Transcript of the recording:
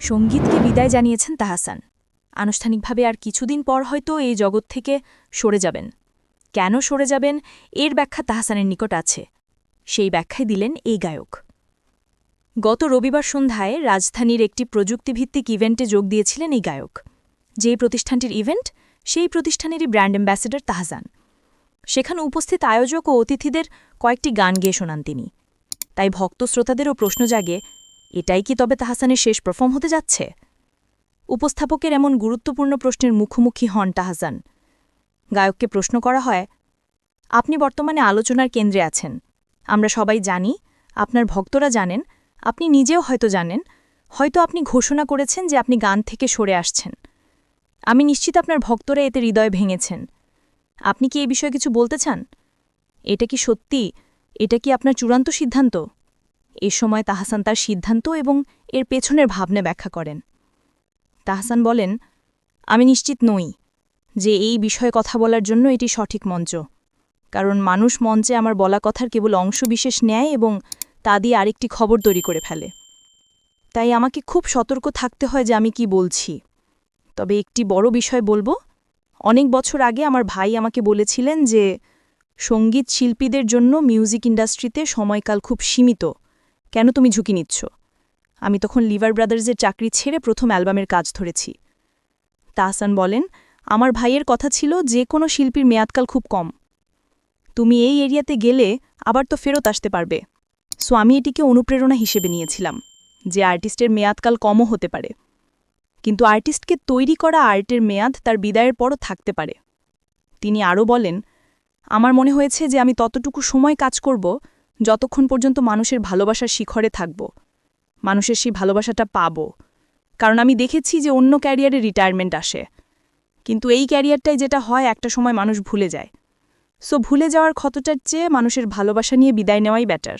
সঙ্গীতকে বিদায় জানিয়েছেন তাহাসান। আনুষ্ঠানিকভাবে আর কিছুদিন পর হয়তো এই জগৎ থেকে সরে যাবেন। কেন সরে যাবেন এর ব্যাখ্যা তাহাসানের নিকট আছে। সেই ব্যাখ্যায় দিলেন এই গায়ক। গত রবিবার সন্ধ্যায় রাজধানীর একটি প্রযুক্তিভিত্তিক ইভেন্টে যোগ দিয়েছিলেন এই গায়ক। যে প্রতিষ্ঠানটির ইভেন্ট, সেই প্রতিষ্ঠানেরই ব্র্যান্ড অ্যাম্বাসেডর তাহসান। সেখানে উপস্থিত আয়োজক ও অতিথিদের কয়েকটি গান গেয়ে শোনান তিনি। তাই ভক্ত শ্রোতাদেরও প্রশ্ন জাগে, এটাই কি তবে তাহাসানের শেষ পারফর্ম হতে যাচ্ছে? উপস্থাপকের এমন গুরুত্বপূর্ণ প্রশ্নের মুখোমুখি হন তাহাসান। গায়ককে প্রশ্ন করা হয়, আপনি বর্তমানে আলোচনার কেন্দ্রে আছেন। আমরা সবাই জানি, আপনার ভক্তরা জানেন, আপনি নিজেও হয়তো জানেন, হয়তো আপনি ঘোষণা করেছেন যে আপনি গান থেকে সরে আসছেন। আমি নিশ্চিত আপনার ভক্তরা এতে হৃদয় ভেঙেছেন। আপনি কি এই বিষয়ে কিছু বলতে চান? এটা কি সত্যি? এটা কি আপনার চূড়ান্ত সিদ্ধান্ত? এ সময় তাহাসান তার সিদ্ধান্ত এবং এর পেছনের ভাবনা ব্যাখ্যা করেন। তাহসান বলেন, আমি নিশ্চিত নই যে এই বিষয়ে কথা বলার জন্য এটি সঠিক মঞ্চ। কারণ মানুষ মঞ্চে আমার বলা কথার কেবল অংশবিশেষ নেয় এবং তা দিয়ে আরেকটি খবর তৈরি করে ফেলে। তাই আমাকে খুব সতর্ক থাকতে হয় যে আমি কি বলছি। তবে একটি বড় বিষয় বলব অনেক বছর আগে আমার ভাই আমাকে বলেছিলেন যে সংগীত শিল্পীদের জন্য মিউজিক ইন্ডাস্ট্রিতে সময়কাল খুব সীমিত। কেন তুমি ঝুঁকি নিচ্ছ? আমি তখন লিভার ব্রাদার্সের চাকরি ছেড়ে প্রথম অ্যালবামের কাজ ধরেছি। তাহসান বলেন, আমার ভাইয়ের কথা ছিল যে কোনো শিল্পীর মেয়াদকাল খুব কম। তুমি এই এরিয়াতে গেলে আবার তো ফেরত আসতে পারবে। সো আমি এটিকে অনুপ্রেরণা হিসেবে নিয়েছিলাম, যে আর্টিস্টের মেয়াদকাল কমও হতে পারে। কিন্তু আর্টিস্টকে তৈরি করা আর্টের মেয়াদ তার বিদায়ের পরও থাকতে পারে। তিনি আরও বলেন, আমার মনে হয়েছে যে আমি ততটুকু সময় কাজ করব যতক্ষণ পর্যন্ত মানুষের ভালোবাসার শিখরে থাকব। মানুষের সেই ভালোবাসাটা পাব। কারণ আমি দেখেছি যে অন্য ক্যারিয়ারে রিটায়ারমেন্ট আসে। কিন্তু এই ক্যারিয়ারটাই যেটা হয়, একটা সময় মানুষ ভুলে যায়। সো ভুলে যাওয়ার ক্ষতটার চেয়ে মানুষের ভালোবাসা নিয়ে বিদায় নেওয়াই বেটার